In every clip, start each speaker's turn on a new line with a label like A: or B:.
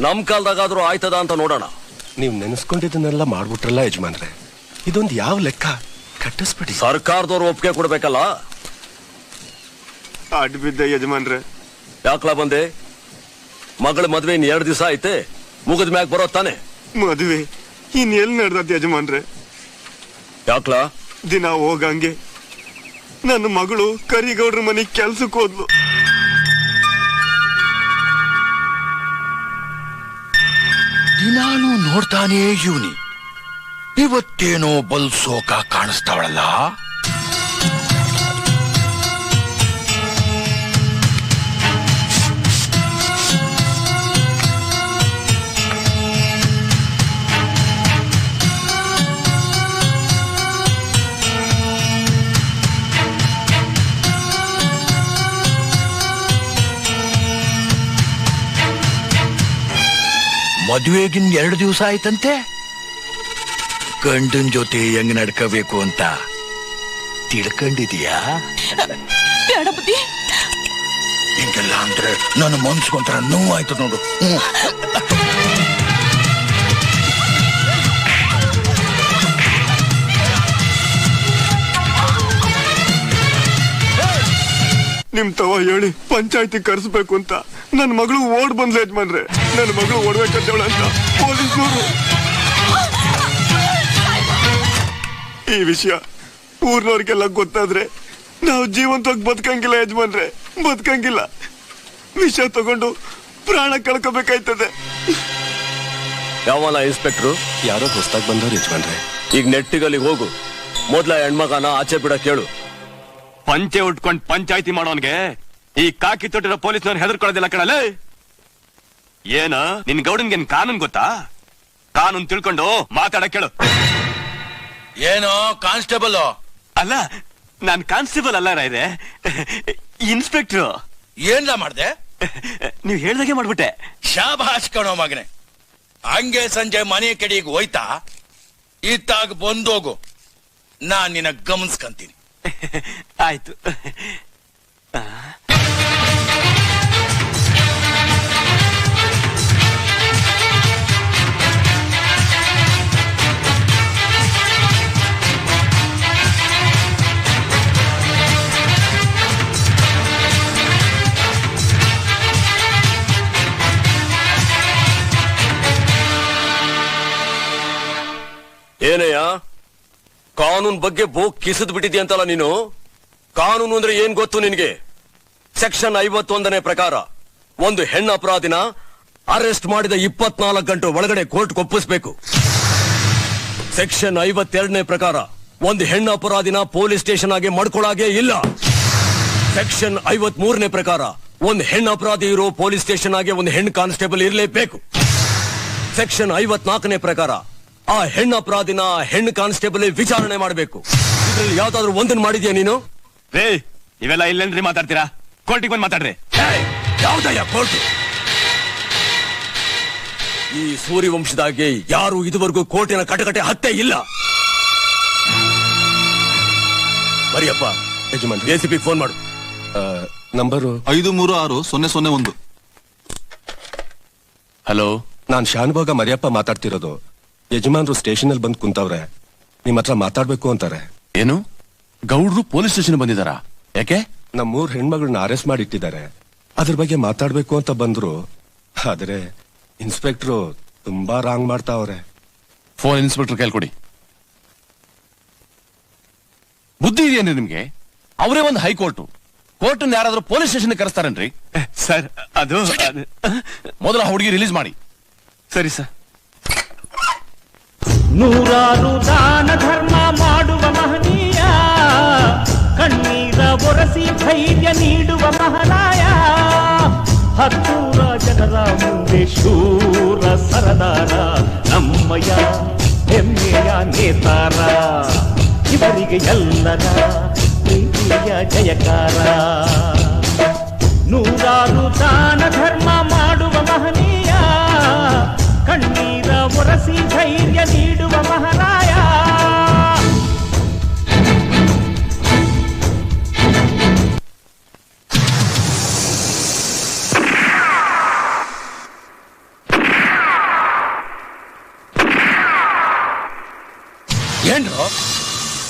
A: ನಮ್ ಕಾಲ್ದಾಗಾದ್ರೂ ಆಯ್ತದ ಅಂತ ನೋಡೋಣ.
B: ನೀವು ನೆನೆಸ್ಕೊಂಡಿದ್ದನ್ನೆಲ್ಲ ಮಾಡ್ಬಿಟ್ರಲ್ಲ ಯಜಮಾನ್ರೆ. ಇದೊಂದು ಯಾವ ಲೆಕ್ಕ? ಕಟ್ಟಿಸ್ಬಿಡಿ.
A: ಸರ್ಕಾರದವ್ರು ಒಪ್ಪಿಗೆ ಕೊಡ್ಬೇಕಲ್ಲ?
C: ಅಡ್ಬಿದ್ದೆ ಯಜಮಾನ್ರೆ.
A: ಯಾಕ್ಲಾ ಬಂದೆ? ಮಗಳ ಮದ್ವೆ ಇನ್ ಎರಡು ದಿವಸ ಐತೆ. ಮುಗಿದ ಮ್ಯಾಗ ಬರೋ ತಾನೆ.
C: ಮದುವೆ? ಇನ್ ಎಲ್ಲಿ ನಡ್ದತ್ ಯಜಮಾನ್ರೆ?
A: ಯಾಕ್ಲಾ?
C: ದಿನ ಹೋಗಂಗೆ. ನನ್ನ ಮಗಳು ಕರಿಗೌಡ್ರ ಮನೆ ಕೆಲ್ಸಕ್ಕೆ ಹೋದ್ಲು.
D: ದಿನಾನು ನೋಡ್ತಾನೆ ಇವನಿ. ಇವತ್ತೇನೋ ಬಲ್ಸೋಕ ಕಾಣಿಸ್ತಾವಳಲ್ಲ? ಮದುವೆಗಿನ್ ಎರಡು ದಿವಸ ಆಯ್ತಂತೆ? ಗಂಡನ್ ಜೊತೆ ಹೆಂಗ್ ನಡ್ಕೋಬೇಕು ಅಂತ ತಿಳ್ಕೊಂಡಿದೀಯಾ?
E: ಬುದ್ಧಿ.
D: ಹಿಂಗೆಲ್ಲ ಅಂದ್ರೆ ನನ್ನ ಮನ್ಸ್ಕೊಂತರ ನೋವು ಆಯ್ತು ನೋಡು.
C: ನಿಮ್ ತವ ಹೇಳಿ ಪಂಚಾಯತಿ ಕರೆಸ್ಬೇಕು ಅಂತ. ನನ್ನ ಮಗಳು ಓಡ್ ಬಂದ್ಲ ಯಜಮಾನ್ರೆ. ನನ್ನ ಮಗಳು ಓಡ್ಬೇಕಂತವಳ ಅಂತ ಪೊಲೀಸ್ನವರು. ಈ ವಿಷಯ ಊರ್ನವ್ರಿಗೆಲ್ಲ ಗೊತ್ತಾದ್ರೆ ನಾವು ಜೀವಂತವಾಗಿ ಬದುಕಂಗಿಲ್ಲ ಯಜಮಾನ್ರೆ. ಬದುಕಂಗಿಲ್ಲ. ವಿಷ ತಗೊಂಡು ಪ್ರಾಣ ಕಳ್ಕೋಬೇಕಾಯ್ತದೆ.
A: ಯಾವಲ್ಲ ಇನ್ಸ್ಪೆಕ್ಟ್ರು?
B: ಯಾರೋ ಪುಸ್ತಕ ಬಂದವ್ರು ಯಜಮಾನ್ರೆ.
A: ಈಗ ನೆಟ್ಟಿಗಲ್ಲಿ ಹೋಗು. ಮೊದ್ಲ ಹೆಣ್ಮಗನ ಆಚೆ ಬಿಡ ಕೇಳು.
F: ಪಂಚೆ ಉಟ್ಕೊಂಡು ಪಂಚಾಯತಿ ಮಾಡೋನ್ಗೆ ಈ ಕಾಕಿ ತೊಟ್ಟಿರೋ ಪೊಲೀಸ್ನವ್ರು ಹೆದರ್ಕೊಳ್ಳೋದಿಲ್ಲ ಕಣಲೇ ಏನ? ನಿನ್ ಗೌಡನ್ಗೆ ಏನ್ ಕಾನೂನ್ ಗೊತ್ತಾ? ಕಾನೂನ್ ತಿಳ್ಕೊಂಡು ಮಾತಾಡಕ್ ಕೇಳು.
D: ಏನೋ ಕಾನ್ಸ್ಟೇಬಲ್
F: ಅಲ್ಲ ನಾನ್ ಕಾನ್ಸ್ಟೇಬಲ್ ಅಲ್ಲ ಇದೆ ಇನ್ಸ್ಪೆಕ್ಟ್ರು.
D: ಏನ್ಲ ಮಾಡ್ದೆ?
F: ನೀವ್ ಹೇಳ್ದಾಗೆ ಮಾಡ್ಬಿಟ್ಟೆ.
D: ಶಾಬಾಷ್ ಕಣೋ ಮಗನೆ. ಹಂಗೆ ಸಂಜೆ ಮನೆ ಕಡೆಗೆ ಹೋಯ್ತಾ ಇತ್ತಾಗ ಬಂದೋಗು. ನಾನ್ ನಿನ್ನ ಗಮನಿಸ್ಕಂತೀನಿ.
F: ಆಯ್ತು.
A: ಏನಯ್ಯ ಕಾನೂನ್ ಬಗ್ಗೆ ಬೋಗ್ ಕಿಸಿದ್ ಬಿಟ್ಟಿದ್ಯಂತಲ್ಲ ನೀನು? ಕಾನೂನು ಅಂದ್ರೆ ಏನ್ ಗೊತ್ತು ನಿನ್ಗೆ? ಸೆಕ್ಷನ್ ಐವತ್ತೊಂದನೇ ಪ್ರಕಾರ, ಒಂದು ಹೆಣ್ಣು ಅಪರಾಧಿನ ಅರೆಸ್ಟ್ ಮಾಡಿದ ಇಪ್ಪತ್ನಾಲ್ಕು ಗಂಟೆ ಒಳಗಡೆ ಕೋರ್ಟ್ ಒಪ್ಪಿಸ್ಬೇಕು. ಸೆಕ್ಷನ್ ಐವತ್ತೆರಡನೇ ಪ್ರಕಾರ, ಒಂದು ಹೆಣ್ಣು ಅಪರಾಧಿನ ಪೊಲೀಸ್ ಸ್ಟೇಷನ್ ಆಗಿ ಮಾಡ್ಕೊಳಾಗೆ ಇಲ್ಲ. ಸೆಕ್ಷನ್ ಐವತ್ ಮೂರನೇ ಪ್ರಕಾರ, ಒಂದು ಹೆಣ್ಣು ಅಪರಾಧಿ ಇರೋ ಪೊಲೀಸ್ ಸ್ಟೇಷನ್ ಆಗಿ ಒಂದು ಹೆಣ್ಣು ಕಾನ್ಸ್ಟೇಬಲ್ ಇರಲೇಬೇಕು. ಸೆಕ್ಷನ್ ಐವತ್ನಾಲ್ಕನೇ ಪ್ರಕಾರ ಆ ಹೆಣ್ಣು ಅಪರಾಧಿನ ಹೆಣ್ಣು ಕಾನ್ಸ್ಟೇಬಲ್ ವಿಚಾರಣೆ ಮಾಡಬೇಕು. ಇದ್ರಲ್ಲಿ ಯಾವ್ದಾದ್ರು ಒಂದನ್ ಮಾಡಿದ್ಯಾ ನೀನು?
F: ರೇ ಇವೆಲ್ಲ ಇಲ್ಲೇನ್ರಿ ಮಾತಾಡ್ತೀರಾ? ಕೋರ್ಟಿಗೆ ಬಂದ್ ಮಾತಾಡ್ರಿ.
A: ಏಯ್, ಯಾವ್ದಯ್ಯ ಕೋರ್ಟ್? ಈ ಸೂರ್ಯವಂಶದಾಗೆ ಯಾರು ಇದುವರೆಗೂ ಕೋರ್ಟಿನ ಕಟಕಟೆ ಹತ್ತೆ ಇಲ್ಲ. ಮರಿಯಪ್ಪ
B: ಯಜಮಾನ್
A: ಎಸಿಪಿ ಫೋನ್ ಮಾಡು.
B: ನಂಬರು?
G: ಐದು ಮೂರು ಆರು ಸೊನ್ನೆ ಸೊನ್ನೆ ಒಂದು.
F: ಹಲೋ?
B: ನಾನ್ ಶಾನುಭೋಗ ಮರಿಯಪ್ಪ ಮಾತಾಡ್ತಿರೋದು. ಯಜಮಾನ್ರು ಸ್ಟೇಷನ್ ಅಲ್ಲಿ ಬಂದ್ ಕುಂತವ್ರೆ. ನಿಮ್ ಹತ್ರ ಮಾತಾಡ್ಬೇಕು ಅಂತಾರೆ.
F: ಏನು? ಗೌಡ್ರು ಪೊಲೀಸ್ ಸ್ಟೇಷನ್ ಬಂದಿದಾರಾ? ಯಾಕೆ?
B: ನಮ್ಮ ಮೂರ್ ಹೆಣ್ಮಗಳನ್ನ ಅರೆಸ್ಟ್ ಮಾಡಿ ಇಟ್ಟಿದ್ದಾರೆ ಅದ್ರ ಬಗ್ಗೆ ಮಾತಾಡ್ಬೇಕು ಅಂತ ಬಂದ್ರು. ಆದ್ರೆ ಇನ್ಸ್ಪೆಕ್ಟ್ರು ತುಂಬಾ ರಾಂಗ್ ಮಾಡ್ತಾವ್ರೆ.
F: ಫೋನ್ ಇನ್ಸ್ಪೆಕ್ಟರ್ ಕೇಳ್ಕೊಡಿ ಕೊಡಿ. ಬುದ್ಧಿ ಇದೆಯೇನ್ರಿ ನಿಮ್ಗೆ? ಅವರೇ ಒಂದು ಹೈಕೋರ್ಟ್. ಕೋರ್ಟ್ ಯಾರಾದ್ರೂ ಪೊಲೀಸ್ ಸ್ಟೇಷನ್ ಕರೆಸ್ತಾರನ್ರಿ? ಸರ್ ಅದು ಮೊದಲ ಹುಡುಗಿ ರಿಲೀಸ್ ಮಾಡಿ. ಸರಿ ಸರ್.
H: ನೂರಾರು ದಾನ ಧರ್ಮ ಮಾಡುವ ಮಹನೀಯ ಕಣ್ಣೀರ ಒರೆಸಿ ಧೈರ್ಯ ನೀಡುವ ಮಹನಾಯ ಹತ್ತೂರ ಜನರ ಮುಂದೆ ಶೂರ ಸರದಾರ ನಮ್ಮಯ ಹೆಮ್ಮೆಯ ನೇತಾರ ಇವರಿಗೆ ಎಲ್ಲರ ಪ್ರೀತಿಯ ಜಯಕಾರ ನೂರಾರು ದಾನ ಧರ್ಮ ಮಾಡುವ ಮಹನೀಯ ಕಣ್ಣೀರ ಒರಸಿ ಧೈರ್ಯ ನೀಡುವ ಮಹಾರಾಯ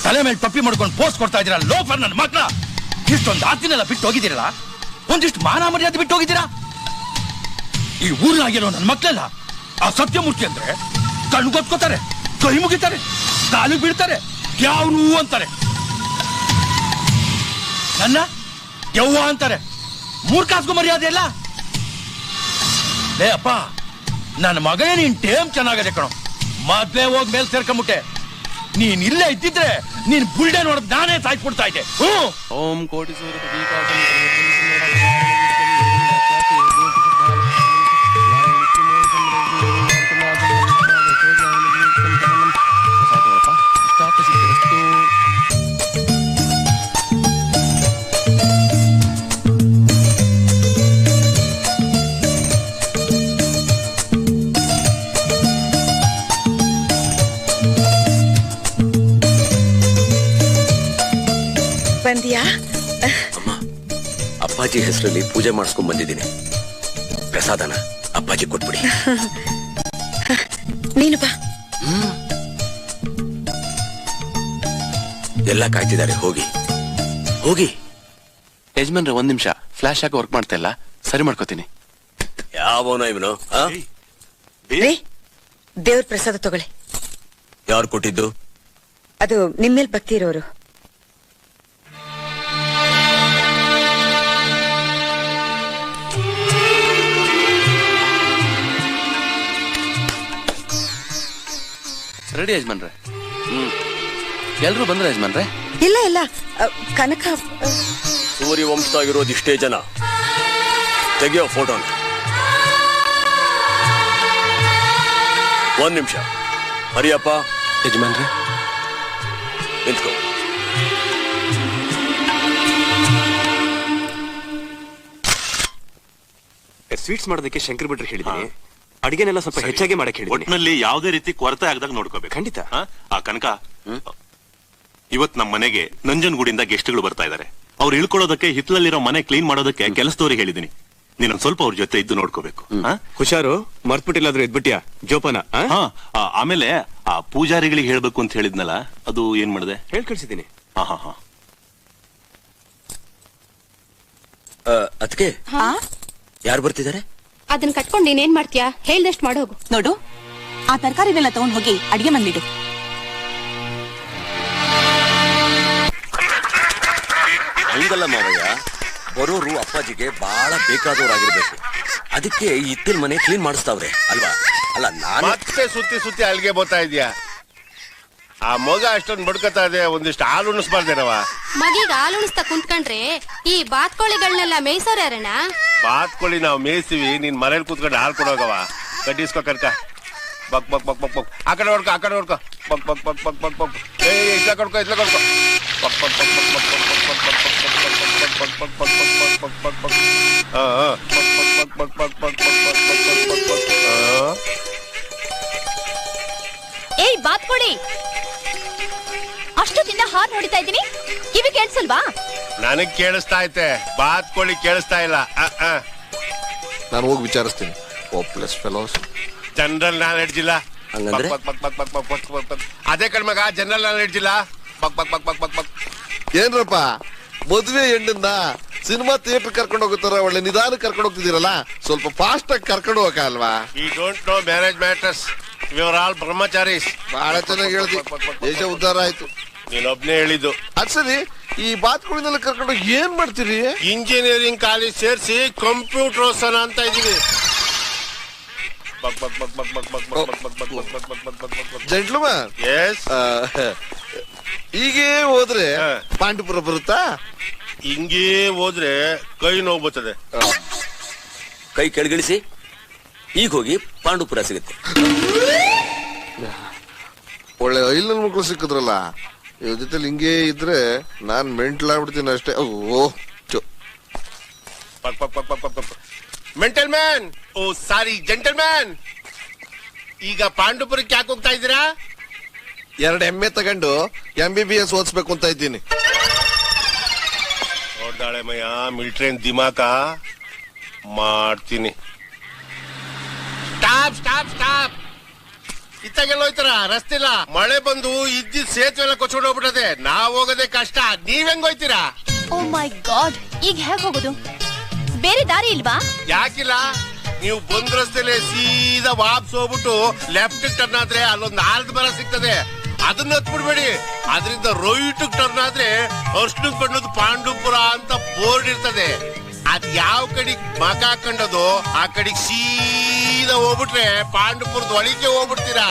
D: ತಲೆ ಮೇಲೆ ಟೊಪ್ಪಿ ಮಾಡ್ಕೊಂಡು ಪೋಸ್ಟ್ ಕೊಡ್ತಾ ಇದೀರಾ ಲೋಫರ್ ನನ್ನ ಮಕ್ಕಳ ಇಷ್ಟೊಂದು ಆತಿನೆಲ್ಲ ಬಿಟ್ಟು ಹೋಗಿದ್ದೀರಲ್ಲ ಒಂದಿಷ್ಟು ಮಾನ ಮರ್ಯಾದೆ ಬಿಟ್ಟು ಹೋಗಿದ್ದೀರಾ ಈ ಊರ್ನಾಗಿರೋ ನನ್ನ ಮಕ್ಕಳೆಲ್ಲ ಆ ಸತ್ಯಮೂರ್ತಿ ಅಂದ್ರೆ ಕಣ್ಗೊತ್ಕೋತಾರೆ ಕೈ ಮುಗಿತಾರೆ, ಕಾಲಿಗೆ ಬೀಳ್ತಾರೆ ಯಾವನು ಅಂತಾರೆ. ನನ್ನ ಯವ್ವ ಅಂತಾರೆ, ಮೂರ್ಖಾಸ್ಗೂ ಮರ್ಯಾದೆ ಇಲ್ಲ ಲೇ ಅಪ್ಪ, ನನ್ನ ಮಗನೇ ನೀನ್ ಟೇಮ್ ಚೆನ್ನಾಗದೆ ಕಣೋ. ಮೊದ್ಲೇ ಹೋಗ್ ಮೇಲೆ ಸೇರ್ಕೊಂಬಿಟ್ಟೆ. ನೀನ್ ಇಲ್ಲೇ ಇದ್ದಿದ್ರೆ ನೀನ್ ಬುಲ್ಡೆ ನೋಡೋದ್ ನಾನೇ ಸಾಯ್ಬಿಡ್ತಾ ಇದ್ದೆ. ಹ್ಞೂ
F: ಓಂ ಕೋಟಿ
E: ಬಂದಿಯಾ?
A: ಅಮ್ಮ ಅಪ್ಪಾಜಿ ಹೆಸರಲ್ಲಿ ಪೂಜೆ ಮಾಡಿಸ್ಕೊಂಡ್ ಬಂದಿದ್ದೀನಿ. ಪ್ರಸಾದನ ಅಪ್ಪಾಜಿ ಕೊಟ್ಬಿಡಿ.
E: ನೀನು ಬಾ.
A: ಎಲ್ಲ ಕಾಯ್ತಿದ್ದಾರೆ ಹೋಗಿ. ಹೋಗಿ.
F: ಯಜಮಾನ್ರೆ ಒಂದ್ ನಿಮಿಷ. ಫ್ಲಾಶ್ ಆಗಿ ವರ್ಕ್ ಮಾಡ್ತಾ ಇಲ್ಲ. ಸರಿ ಮಾಡ್ಕೋತೀನಿ.
A: ಯಾವನೋ ಇವನು
E: ದೇವ್ರ ಪ್ರಸಾದ ತಗೊಳ್ಳಿ.
A: ಯಾರು ಕೊಟ್ಟಿದ್ದು?
E: ಅದು ನಿಮ್ಮೇಲ್ ಭಕ್ತಿ ಇರೋರು.
F: ರೆಡಿ ಯಜಮಾನ್ರೆ. ಹ್ಮ್. ಎಲ್ರು ಬಂದ್ರೆ ಯಜಮಾನ್ರೆ?
E: ಇಲ್ಲ ಇಲ್ಲ. ಅ, ಕನಕ. ಅ,
A: ಸೂರ್ಯ ವಂಶದಾಗಿರೋದು ಇಷ್ಟೇ ಜನ. ತೆಗಿಯೋ ಫೋಟೋ ಒಂದ್ ನಿಮಿಷ. ಹರಿಯಪ್ಪ.
F: ಯಜಮಾನ್ರೆ.
A: ನಿಂತ್ಕೋ.
I: ಸ್ವೀಟ್ಸ್ ಮಾಡೋದಕ್ಕೆ ಶಂಕರ್ ಬಿಟ್ರೆ ಹೇಳಿದ್ದೀನಿ ಅಡಿಗೆನೆಲ್ಲ ಸ್ವಲ್ಪ ಹೆಚ್ಚಾಗಿ ಮಾಡಕ್ ಹೇಳಿ
J: ಒಟ್ಟಿನಲ್ಲಿ ಯಾವುದೇ ರೀತಿ ಕೊರತೆ ಆಗದಾಗ ನೋಡ್ಕೋಬೇಕು.
I: ಖಂಡಿತ.
J: ಆ? ಆ ಕನಕ ಇವತ್ ನಮ್ಮ ಮನೆಗೆ ನಂಜನಗೂಡಿಂದ ಗೆಸ್ಟ್ಗಳು ಬರ್ತಾ ಇದಾರೆ. ಅವ್ರು ಇಳ್ಕೊಳ್ಳೋದಕ್ಕೆ ಹಿತ್ಲಲ್ಲಿರೋ ಮನೆ ಕ್ಲೀನ್ ಮಾಡೋದಕ್ಕೆ ಕೆಲಸದವ್ರಿಗೆ ಹೇಳಿದೀನಿ ನೀನೊಂದ್ ಸ್ವಲ್ಪ ಅವ್ರ ಜೊತೆ ಇದ್ದು ನೋಡ್ಕೋಬೇಕು. ಆ?
I: ಹುಷಾರು ಮರ್ತ್ಬಿಟ್ಟಿಲ್ಲಾದ್ರೂ ಇದ್ಬಿಟ್ಟಿಯಾ ಜೋಪಾನ ಆ?
J: ಹಾ ಆ, ಆಮೇಲೆ ಆ ಪೂಜಾರಿಗಳಿಗೆ ಹೇಳ್ಬೇಕು ಅಂತ ಹೇಳಿದ್ನಲ್ಲ ಅದು ಏನ್ ಮಾಡಿದೆ?
I: ಹೇಳ್ ಕಳ್ಸಿದ್ದೀನಿ.
J: ಹಾ ಹಾ ಹಾ.
A: ಅದಕ್ಕೆ ಯಾರು ಬರ್ತಿದ್ದಾರೆ?
K: ಅದನ್ನ ಕಟ್ಕೊಂಡು ನೀನೇನ್ ಮಾಡ್ತೀಯಾ? ಹೇಳ್ದಷ್ಟು ಮಾಡೋಗು
E: ನೋಡು ಆ ತರಕಾರಿನೆಲ್ಲ ತಗೊಂಡು ಹೋಗಿ ಅಡಿಗೆ ಮನ್ಲಿಡು
A: ಹಂಗಲ್ಲ ಮಾವಯ್ಯ ಬರೋರು ಅಪ್ಪಾಜಿಗೆ ಬಹಳ ಬೇಕಾದವರಾಗಿರ್ಬೇಕು. ಅದಕ್ಕೆ ಇತ್ತಿನ ಮನೆ ಕ್ಲೀನ್ ಮಾಡಿಸ್ತಾವ್ರೆ ಅಲ್ವಾ? ಅಲ್ಲ ನಾನು
L: ಮತ್ತೆ ಸುತ್ತಿ ಸುತ್ತಿ ಅಲ್ಲಿಗೆ ಬರ್ತಾ ಇದೀಯಾ ಆ ಮಗ ಅಷ್ಟೊಂದು ಬಡ್ಕತಾ ಇದೆ ಒಂದಿಷ್ಟು ಹಾಲು ಉಣಿಸ್ಬಾರ್ದೇನವ
K: ಮಗೀಗ ಹಾಲು ಉಣಿಸ್ತಾ ಕುಂತ್ಕೊಂಡ್ರೆ ಈ ಬಾತ್ಕೋಳಿಗಳನ್ನೆಲ್ಲ ಮೇಯ್ಸೋರ್ ಯಾರಣ್ಣ?
L: ಬಾತ್ಕೊಳ್ಳಿ ನಾವು ಮೇಯ್ಸಿವಿ ನೀನ್ ಮನೇಲಿ ಕೂತ್ಕೊಂಡು ಹಾಲು ಕೊಡೋಗವ ಕಡ್ಡಿಸ್ಕೊ ಕರ್ಕ ಬಕ್ ಬಕ್ ಬಕ್ ಬಕ್ ಬಕ್ ಆ ಕಡೆ ಹೊಡ್ಕೊ ಆ ಕಡೆ ಹೊಡ್ಕೊ ಬಕ್ ಬಕ್ ಬಕ್ ಬಕ್ ಬಕ್ ಬಕ್ ಏ ಇತ್ಲ ಕೊಡ್ಕೊ ಇತ್ಲ ಕೊಡ್ಕೊ ಬಕ್ ಬಕ್
K: ಹಾರ್ ಹೊಡಿತಾ ಇದ್ದೀನಿ ಕಿವಿ ಕೇಳಿಸಲ್ವಾ
L: ನನಗ್ ಕೇಳಿಸ್ತಾ ಐತೆ ಬಾತ್ಕೋಳಿ ಕೇಳಿಸ್ತಾ ಇಲ್ಲ
C: ನಾನು ಹೋಗಿ ವಿಚಾರಿಸ್ತೀನಿ ಪ್ಲಸ್ ಫೆಲೋಸ್
L: ಜನರಲ್ ನಾಲೆಡ್ಜ್ ಇಲ್ಲ
A: ಹಂಗಂದ್ರೆ?
L: ಬಕ್ ಬಕ್ ಬಕ್ ಬಕ್ ಬಕ್ ಬಕ್ ಬಕ್ ಬಕ್. ಅದೇ ಕಣ್ಮಗ ಜನರಲ್ ನಾಲೆಡ್ಜ್ ಇಲ್ಲ ಬಕ್ ಬಕ್ ಬಕ್ ಬಕ್ ಬಕ್ ಬಕ್
C: ಏನ್ರಪ್ಪ ಮದುವೆ ಹೆಣ್ಣನ್ನ ಸಿನಿಮಾ ಥಿಯೇಟರ್ ಕರ್ಕೊಂಡು ಹೋಗುತ್ತಾರ ಒಳ್ಳೆ ನಿಧಾನ ಕರ್ಕೊಂಡು ಹೋಗ್ತಿದ್ದೀರಲ್ಲ ಸ್ವಲ್ಪ ಫಾಸ್ಟ್ ಆಗಿ ಕರ್ಕೊಂಡು ಹೋಗಲ್ವಾ
L: ಈ ಡೋಂಟ್ ನೋ ಮ್ಯಾರೇಜ್ ಮ್ಯಾಟರ್ಸ್ ಇವರ್ ಆಲ್ ಬ್ರಹ್ಮಚಾರಿ
C: ಬಹಳ ಚೆನ್ನಾಗಿ ಹೇಳ್ದಿ ದೇಶ ಉದ್ಧಾರ ಆಯ್ತು
L: ನೀನೊಬ್ನೇ ಹೇಳಿದ್ದು
C: ಅದ್ ಸರಿ ಈ ಬಾತ್ಗಳಿನೆಲ್ಲ ಕರ್ಕೊಂಡು ಏನ್ ಮಾಡ್ತೀರಿ
L: ಇಂಜಿನಿಯರಿಂಗ್ ಕಾಲೇಜ್ ಸೇರಿಸಿ ಕಂಪ್ಯೂಟರ್ ಸನ ಅಂತ ಇದೀವಿ
C: ಹೀಗೆ ಹೋದ್ರೆ ಪಾಂಡಿಪುರ ಬರುತ್ತಾ
L: ಹಿಂಗೇ ಹೋದ್ರೆ ಕೈ ನೋವು ಬರ್ತದೆ
A: ಕೈ ಕೆಳಗಿಳಿಸಿ ಈಗ ಹೋಗಿ ಪಾಂಡುಪುರ ಸಿಗುತ್ತೆ
C: ಒಳ್ಳೆ ಇಲ್ಲ ಮಕ್ಕಳು ಸಿಕ್ಕಿದ್ರಲ್ಲ ಇವ್ರ ಜೊತೆಲಿ ಹಿಂಗೇ ಇದ್ರೆ ನಾನ್ ಮೆಂಟ್ಲ್ ಆಗ್ಬಿಡ್ತೀನಿ ಅಷ್ಟೇ. ಓ
L: ಪಕ್ ಪಕ್ ಪಕ್ ಪಕ್ ಪಕ್ ಪಕ್. ಮೆಂಟಲ್ ಮ್ಯಾನ್ ಓ ಸಾರಿ ಜೆಂಟಲ್ ಮ್ಯಾನ್ ಈಗ ಪಾಂಡುಪುರಕ್ಕೆ ಯಾಕೆ ಹೋಗ್ತಾ ಇದ್ದೀರಾ?
C: ಎರಡು ಎಮ್ಮೆ ತಗೊಂಡು ಎಂ ಬಿ ಬಿ ಎಸ್ ಓದಿಸ್ಬೇಕು ಅಂತ ಇದ್ದೀನಿ.
L: ನೋಡ್ದಾಳೆ ಮಯ್ಯ ಮಿಲ್ಟ್ರೇನ್ ದಿಮಾಕ? ಮಾಡ್ತೀನಿ. Stop stop stop! ಇತ್ತಾಗೆಲ್ಲ ಹೋಯ್ತಾರ? ರಸ್ತೆ ಇಲ್ಲ. ಮಳೆ ಬಂದು ಇದ್ದಿದ್ ಸೇತುವೆ ಎಲ್ಲ ಕೊಚ್ಕೊಂಡು ಹೋಗ್ಬಿಟ್ಟದೆ. ನಾವ್ ಹೋಗೋದೇ ಕಷ್ಟ. ನೀವ್ ಹೆಂಗ್ ಹೋಯ್ತೀರಾ?
M: ಓ ಮೈ ಗಾಡ್. ಈಗ ಹೇಗ್ ಹೋಗೋದು? ಬೇರೆ ದಾರಿ ಇಲ್ವಾ?
L: ಯಾಕಿಲ್ಲ? ನೀವು ಬಂದ್ ರಸ್ತೆಲೆ ಸೀದಾ ವಾಪಸ್ ಹೋಗ್ಬಿಟ್ಟು ಲೆಫ್ಟ್ ಟರ್ನ್ ಆದ್ರೆ ಅಲ್ಲೊಂದ್ ನಾಲ್ಕು ಮರ ಸಿಗ್ತದೆ. ಅದನ್ನ ಹತ್ಬಿಡ್ಬೇಡಿ. ಅದರಿಂದ ರೈಟ್ ಟರ್ನ್ ಆದ್ರೆ ಅರ್ಶನಕ್ ಬಣ್ಣದ ಪಾಂಡುಪುರ ಅಂತ ಬೋರ್ಡ್ ಇರ್ತದೆ. ಅದ್ ಯಾವ ಕಡೆಗ್ ಮಗ ಹಾಕೊಂಡದು ಆ ಕಡೆಗ್ ಸೀದಾ ಹೋಗ್ಬಿಟ್ರೆ ಪಾಂಡುಪುರದ ಒಳಗೆ ಹೋಗ್ಬಿಡ್ತೀರಾ?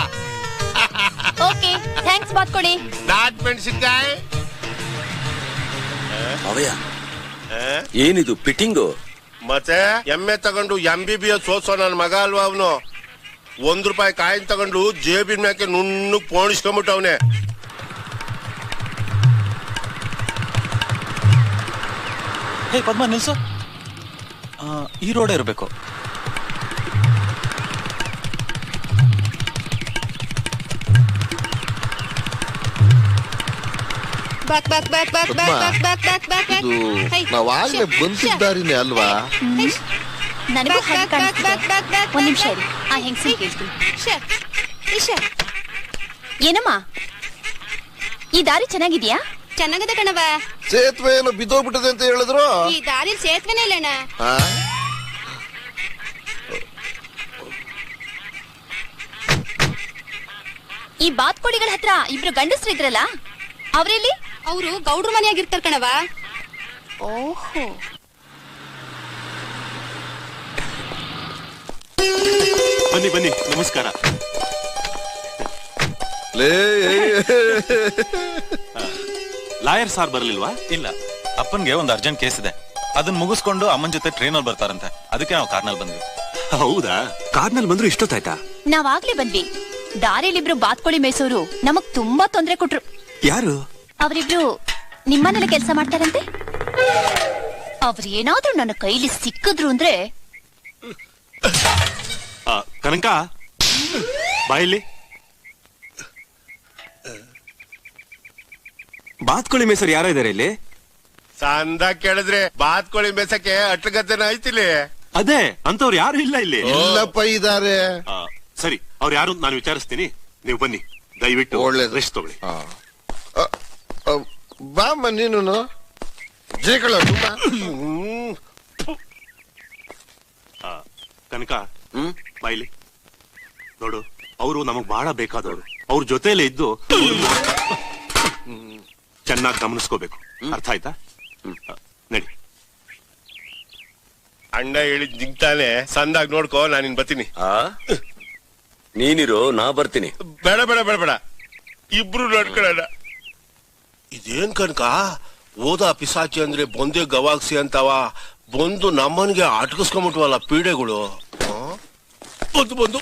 M: ಓಕೆ ಥ್ಯಾಂಕ್ಸ್ ಬಾತ್ಕೊಳ್ಳಿ
L: ನಾಟ್ ಮೆಣಸಿನ್ಕಾಯಿ.
A: ಅವಯ್ಯ ಏನಿದು ಪಿಟ್ಟಿಂಗು
L: ಮತ್ತೆ ಎಮ್ಮೆ ತಗೊಂಡು ಎಂ ಬಿ ಬಿ ಎಸ್ ಓದ್ಸೋ ನನ್ನ ಮಗ ಅಲ್ವಾ ಅವನು? ಒಂದ್ ರೂಪಾಯಿ ಕಾಯಿನ್ ತಗೊಂಡು ಜೇಬಿನ ಮ್ಯಾಕೆ ನುಣ್ಣಗ್ ಅವನೇ.
G: ಹೇ ಪದ್ಮ ನಿಲ್ಸು. ಈ ರೋಡೇ ಇರಬೇಕು.
K: ಬಾಕ್ ಬಾಕ್ ಬಾಕ್ ಬಾಕ್ ಬಾಕ್ ಬಾಕ್ ಬಾಕ್ ಬಾಕ್ ಬಾಕ್ ಬಾಕ್
N: ಇದು
K: ಹೈ.
N: ನಾವಾಗ್ಲೇ ಬಂದಿದ್ದಾರಿನೇ ಅಲ್ವಾ?
M: ನನಗೂ ಒಂದ್ ನಿಮಿಷ ಇರಿ. ಆ ಕೇಳ್ತೀನಿ. ಏನಮ್ಮ? ಈ ದಾರಿ ಚೆನ್ನಾಗಿದ್ಯಾ?
K: ಚೆನ್ನಾಗದ ಕಣವ
N: ಸೇತುವೆ ಏನೋ ಬಿದ್ದೋಗ್ಬಿಟ್ಟದೆ ಅಂತ ಹೇಳಿದ್ರು?
K: ಈ ದಾರಿ ಸೇತುವೆನೇ ಇಲ್ಲಣ್ಣ
N: ಆ?
M: ಈ ಬಾತ್ಕೋಳಿಗಳ ಹತ್ರ ಇಬ್ರು ಗಂಡಸ್ರು ಇದ್ರಲ್ಲ ಅವ್ರೆಲ್ಲಿ?
K: ಅವರು ಗೌಡ್ರ ಮನೆಯಾಗಿರ್ತಾರ ಕಣವ
M: ಓಹೋ.
J: ಬನ್ನಿ ಬನ್ನಿ ನಮಸ್ಕಾರ.
N: ಲೇ
J: ಲಾಯರ್ ಸಾರ್ ಬರ್ಲಿಲ್ವಾ?
G: ಇಲ್ಲ. ಅಪ್ಪನ್ಗೆ ಒಂದು ಅರ್ಜೆಂಟ್ ಕೇಸ್ ಇದೆ. ಅದನ್ನ ಮುಗಿಸ್ಕೊಂಡು ಅಮ್ಮನ ಜೊತೆ ಟ್ರೈನಲ್ಲಿ ಬರ್ತಾರಂತೆ. ಅದಕ್ಕೆ ನಾವು ಕಾರ್ನಲ್ಲಿ ಬಂದ್ವಿ.
I: ಹೌದಾ? ಕಾರ್ನಲ್ಲಿ ಬಂದ್ರು ಇಷ್ಟೊತ್ತಾಯ್ತಾ?
M: ನಾವಾಗ್ಲೇ ಬಂದ್ವಿ. ದಾರಿಲಿಬ್ರು ಬಾತ್ಕೋಳಿ ಮೇಯ್ಸೋರು ನಮಗ್ ತುಂಬಾ ತೊಂದ್ರೆ ಕೊಟ್ರು.
I: ಯಾರು?
M: ಅವರಿಬ್ರು ನಿಮ್ಮನೆಲ್ಲ ಕೆಲಸ ಮಾಡ್ತಾರಂತೆ? ಅವ್ರು ಏನಾದ್ರೂ ನನ್ನ ಕೈಲಿ ಸಿಕ್ಕಿದ್ರು ಅಂದ್ರೆ
J: ಆ, ಕನಕ? ಬಾಯಿಲಿ
I: ಬಾತ್ಕೋಳಿ ಮೇಸರ್ ಯಾರೋ ಇದಾರೆ ಇಲ್ಲಿ?
L: ಸಂದ ಕೇಳಿದ್ರೆ ಬಾತ್ಕೋಳಿ ಮೇಸಕ್ಕೆ ಅಟ್ಲಗದ್ದೆನ ಐತಿಲಿ?
J: ಅದೇ ಅಂತವ್ರು ಯಾರು ಇಲ್ಲ ಇಲ್ಲಿ.
N: ಇಲ್ಲಪ್ಪ ಇದಾರೆ.
J: ಆ, ಸರಿ ಅವ್ರು ಯಾರು ಅಂತ ನಾನು ವಿಚಾರಿಸ್ತೀನಿ. ನೀವು ಬನ್ನಿ ದಯವಿಟ್ಟು
N: ಒಳ್ಳೇದು.
J: ರೆಸ್ಟ್ ತಗೊಳ್ಳಿ.
N: ಅ, ಅ, ಬಾಮ್ಮ ನೀನು ಜೇಕಳ ತುಂಬಾ.
J: ಆ, ಕನಕ ಬಾಯಿಲಿ. ನೋಡು ಅವರು ನಮಗ್ ಬಹಳ ಬೇಕಾದವರು. ಅವ್ರ ಜೊತೆಲೆ ಇದ್ದು ಚೆನ್ನಾಗಿ ಗಮನಿಸ್ಕೋಬೇಕು. ಅರ್ಥ ಆಯ್ತಾ ನಡಿ.
L: ಅಣ್ಣ ಹೇಳಿದ್ ನಿಂತಾನೆ ಸಂದಾಗ ನೋಡ್ಕೋ ನಾನು ಇನ್ ಬರ್ತೀನಿ.
A: ಆ? ನೀನಿರು ನಾ ಬರ್ತೀನಿ.
L: ಬೇಡ ಬೇಡ ಬೇಡ ಬೇಡ. ಇಬ್ರು ನೋಡ್ಕೊಳ್ಳೋಣ. ಇದೇನ್ ಕನಕ ಓದ ಪಿಸಾಚಿ ಅಂದ್ರೆ ಬೊಂದೆ ಗವಾಗ್ಸಿ ಅಂತವ. ಬಂದು ನಮ್ಮನ್ಗೆ ಅಟ್ಕಿಸ್ಕೊಂಬಿಟ್ವಲ್ಲ ಪೀಡೆಗಳು. ಆ? ಬಂದು ಬಂದು.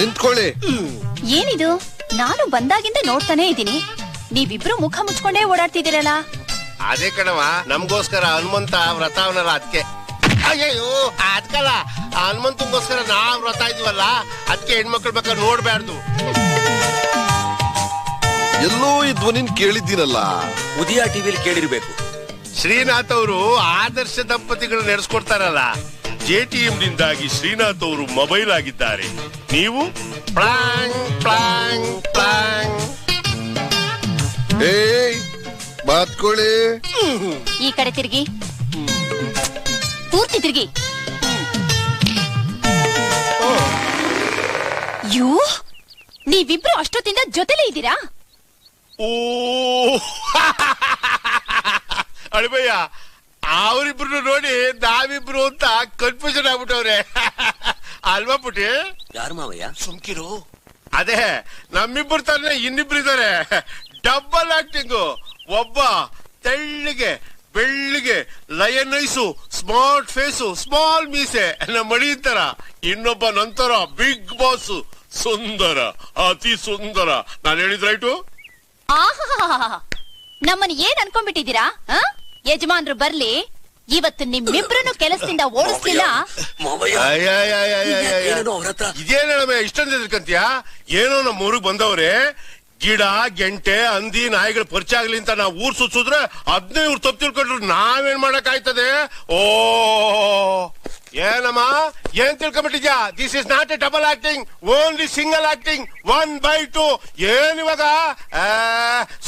N: ನಿಂತ್ಕೊಳ್ಳಿ.
M: ಏನಿದು? ನಾನು ಬಂದಾಗಿಂದ ನೋಡ್ತಾನೆ ಇದ್ದೀನಿ. ನೀವಿಬ್ರು ಮುಖ ಮುಚ್ಕೊಂಡೇ ಓಡಾಡ್ತಿದ್ದೀರಲ್ಲ?
L: ಅದೇ ಕಣವ ನಮ್ಗೋಸ್ಕರ ಹನುಮಂತ ವ್ರತ ಅವನಲ್ಲ ಅದಕ್ಕೆ ಅಯ್ಯೋ ಅದ್ಕಲ್ಲ ಹನುಮಂತಗೋಸ್ಕರ ನಾ ವ್ರತ ಇದೀವಲ್ಲ ಅದಕ್ಕೆ ಹೆಣ್ಮಕ್ಳು ಬೇಕಾದ್ರೆ ನೋಡ್ಬಾರ್ದು
N: ಎಲ್ಲೋ ಈ ಧ್ವನಿನ್ ಕೇಳಿದ್ದೀನಲ್ಲ.
A: ಉದಯ ಟಿವಿಲಿ ಕೇಳಿರ್ಬೇಕು.
L: ಶ್ರೀನಾಥ್ ಅವರು ಆದರ್ಶ ದಂಪತಿಗಳು ನಡೆಸ್ಕೊಡ್ತಾರಲ್ಲ. ಜೆಟಿಎಂ ನಿಂದಾಗಿ ಶ್ರೀನಾಥ್ ಅವರು ಮೊಬೈಲ್ ಆಗಿದ್ದಾರೆ. ನೀವು? ಪ್ಲಾಂಗ್ plan, plan.
N: ಏಯ್ ಬಾತ್ಕೊಳ್ಳಿ
M: ಈ ಕಡೆ ತಿರುಗಿ. ಪೂರ್ತಿ ತಿರುಗಿ. ಯೂ ನೀವಿಬ್ರು ಅಷ್ಟೊತ್ತಿಂದ ಜೊತೆಲೇ ಇದ್ದೀರಾ?
L: ಓ ಅಳಿಬಯ್ಯ ಅವರಿಬ್ರು ನೋಡಿ ನಾವಿಬ್ರು ಅಂತ ಕನ್ಫ್ಯೂಷನ್ ಆಗ್ಬಿಟ್ಟವ್ರೆ. ಅಲ್ವಾ ಪುಟಿ
A: ಯಾರು ಮಾವಯ್ಯ?
L: ಸುಮ್ಕಿರು. ಅದೇ ನಮ್ಮಿಬ್ರು ತಾನೇ ಇನ್ನಿಬ್ರು ಇದಾರೆ ಡಬಲ್ ಆಕ್ಟಿಂಗು ಒಬ್ಬ ತೆಳ್ಳಿಗೆ ಬೆಳ್ಳಿಗೆ lion eyes smart face small ಮೀಸೆ ನಮ್ಮ ತರ. ಇನ್ನೊಬ್ಬ ನಂತರ ಬಿಗ್ ಬಾಸ್ ಸುಂದರ ಅತಿ ಸುಂದರ. ನಾನು ಹೇಳಿದ್ರ ರೈಟು
M: ಆಹಾಹಾಹಾಹಾ. ನಮ್ಮನ್ನ ಏನ್ ಅನ್ಕೊಂಡ್ಬಿಟ್ಟಿದ್ದೀರಾ ಆ? ಯಜಮಾನ್ರು ಬರ್ಲಿ. ಇವತ್ತು ನಿಮ್ಮಿಬ್ರನ್ನು ಕೆಲಸದಿಂದ ಓಡಿಸ್ಲಿಲ್ಲ?
L: ಇದೇನಮ್ಮ ಇಷ್ಟೊಂದು ಎದ್ರಕಂತೀಯ ಏನೋ ನಮ್ಮ ಊರಿಗೆ ಬಂದವ್ರೆ ಗಿಡ ಗೆಂಟೆ ಹಂದಿ ನಾಯಿಗಳ ಪರಿಚಯ ಆಗ್ಲಿ ಅಂತ ನಾವು ಊರ್ ಸುತ್ತಿದ್ರೆ ಅದನ್ನೇ ಇವ್ರು ತಪ್ಪು ತಿಳ್ಕೊಂಡ್ರು. ನಾವೇನ್ ಮಾಡಕ್ ಆಯ್ತದೆ ಓ ಏನಮ್ಮ ಏನ್ ತಿಳ್ಕೊಂಬಿಟ್ಟಿದ್ಯಾ? This is not a double acting only single acting one by two ಏನ್ ಇವಾಗ?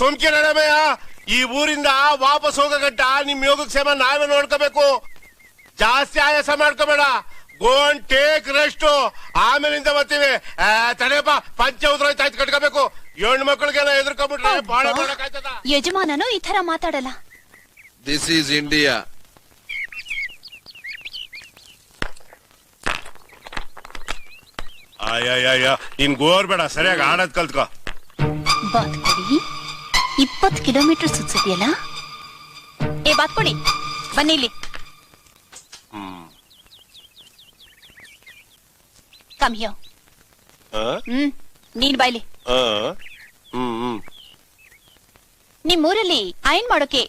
L: ಸೋಮ್ಕಿರಣಮಯ್ಯ ಈ ಊರಿಂದ ವಾಪಸ್ ಹೋಗಗಟ್ಟ ನಿಮ್ ಯೋಗಕ್ಷೇಮ ನಾವೇ ನೋಡ್ಕೋಬೇಕು. ಜಾಸ್ತಿ ಆಯಾಸ ಮಾಡ್ಕೋಬೇಡ. ಗೋನ್ ಟೇಕ್ ರೆಸ್ಟ್ ಆಮೇಲಿಂದ ಬರ್ತೀವಿ. ಆ, ತಡೆಯಪ್ಪ ಪಂಚ ಉದ್ರೋಯ್ತು ಆಯ್ತು ಕಟ್ಕೋಬೇಕು. ಹೆಣ್ಣು ಮಕ್ಕಳಿಗೆಲ್ಲ ಎದುರ್ಕೊಂಡ್ಬಿಟ್ರೆ ಬಾಳ ಮಾಡಕ್ಕಾಯ್ತದ
M: ಯಜಮಾನನು ಈ ತರ ಮಾತಾಡಲ್ಲ.
N: ದಿಸ್ ಈಸ್ ಇಂಡಿಯಾ
L: ಅಯ್ಯ ಇನ್ ಗೋರ್ ಬೇಡ ಸರಿಯಾಗಿ ಆಡೋದ್ ಕಲ್ತ್ಕೋ.
M: ಇಪ್ಪತ್ತು ಕಿಲೋಮೀಟರ್ ಸುತ್ತಿದೆಯಲ್ಲ ಏ ಬಾತ್ಕೊಳ್ಳಿ ಬನ್ನಿ ಇಲ್ಲಿ. ಕಮ್ ಹಿಯರ್ ಹ್ಮ್ ನೀನ್ ಬಾಯ್ಲಿ
L: ಹ್ಮ್ ಹ್ಮ್.
M: ನಿಮ್ ಊರಲ್ಲಿ ಐನ್ ಮಾಡೋಕೆ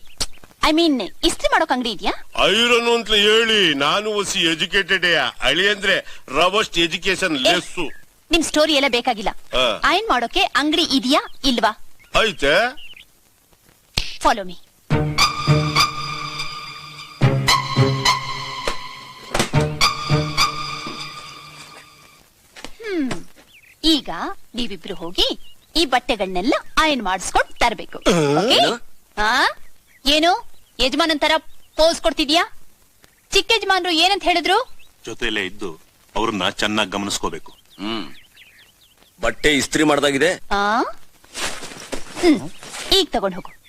M: ಐ ಮೀನ್ ಇಸ್ತ್ರಿ ಮಾಡೋಕ್ ಅಂಗಡಿ ಇದೆಯಾ?
L: ಐರನ್ ಅಂತ ಹೇಳಿ. ನಾನು ಒಸಿ ಎಜುಕೇಟೆಡ್ ಅಳಿ ಅಂದ್ರೆ ರವಸ್ಟ್ ಎಜುಕೇಶನ್ ಲೆಸ್
M: ನಿಮ್ ಸ್ಟೋರಿ ಎಲ್ಲ ಬೇಕಾಗಿಲ್ಲ.
L: ಆ.
M: ಅಯನ್ ಮಾಡೋಕೆ ಅಂಗಡಿ ಇದೆಯಾ ಇಲ್ವಾ?
L: ಐತೆ.
M: Follow me. ಹ್ಮ್ ಈಗ ನೀವಿಬ್ರು ಹೋಗಿ ಈ ಬಟ್ಟೆಗಳನ್ನೆಲ್ಲ ಅಯನ್ ಮಾಡಿಸ್ಕೊಂಡು ತರಬೇಕು? ಆ? ಏನು? ಯಜಮಾನ್ ತರ ಪೋಸ್ ಕೊಡ್ತಿದ್ಯಾ? ಚಿಕ್ಕ ಯಜಮಾನ್ರು ಏನಂತ ಹೇಳಿದ್ರು?
J: ಜೊತೆಲೇ ಇದ್ದು ಅವ್ರನ್ನ ಚೆನ್ನಾಗಿ ಗಮನಿಸ್ಕೋಬೇಕು.
A: ಹ್ಮ್. ಬಟ್ಟೆ ಇಸ್ತ್ರಿ ಮಾಡ್ದಾಗಿದೆ.
M: ಆ? ಹ್ಮ್. ಈಗ ತಗೊಂಡ್ ಹೋಗು.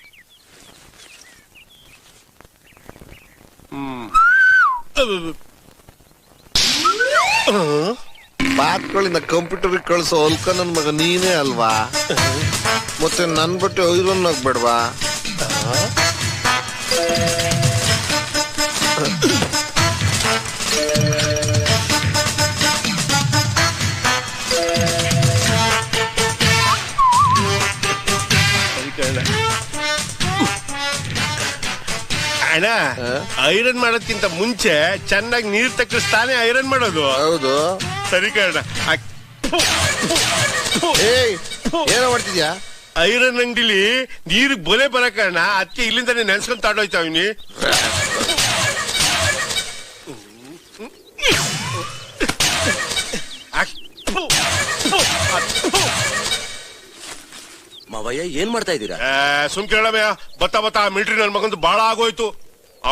N: ಬಾತ್ಗಳಿಂದ ಕಂಪ್ಯೂಟರ್ ಕಳಿಸೋ ಹೊಲ್ಕ ನನ್ ಮಗ ನೀನೇ ಅಲ್ವಾ? ಮತ್ತೆ ನನ್ ಬಟ್ಟೆ ಐರನ್
L: ಅಣ್ಣ ಐರನ್ ಮಾಡೋದ್ಕಿಂತ ಮುಂಚೆ ಚೆನ್ನಾಗಿ ನೀರ್ ತಾನೇ ಐರನ್ ಮಾಡೋದು.
N: ಹೌದು.
L: ಸರಿ ಕಣ
N: ಏಯ್ ಏನೋ ಮಾಡ್ತಿದ್ಯಾ?
L: ಐರನ್ ಅಂಗಡಿಲಿ ನೀರು ಬೊಲೆ ಬರಕಣ್ಣ ಅದಕ್ಕೆ ಇಲ್ಲಿಂದಾನೆ ನೆನ್ಸ್ಕೊಂಡ್ ತಾಡೋಯ್ತಾವಿನಿ
A: ಮಾವಯ್ಯ ಏನ್ ಮಾಡ್ತಾ ಇದ್ದೀರಾ?
L: ಸುಮ್ ಕೇಳಮಯ್ಯ ಬತ್ತ ಬತ್ತ ಮಿಲ್ಟ್ರಿ ನನ್ ಮಗಂದು ಬಾಳ ಆಗೋಯ್ತು.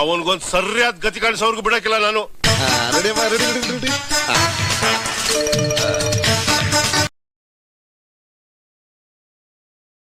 L: ಅವನ್ಗೊಂದ್ ಸರಿಯಾದ ಗತಿ ಕಾಣಿಸೋರ್ಗು ಬಿಡಕ್ಕಿಲ್ಲ ನಾನು
N: ರೆಡಿ ರೆಡಿ ರೆಡಿ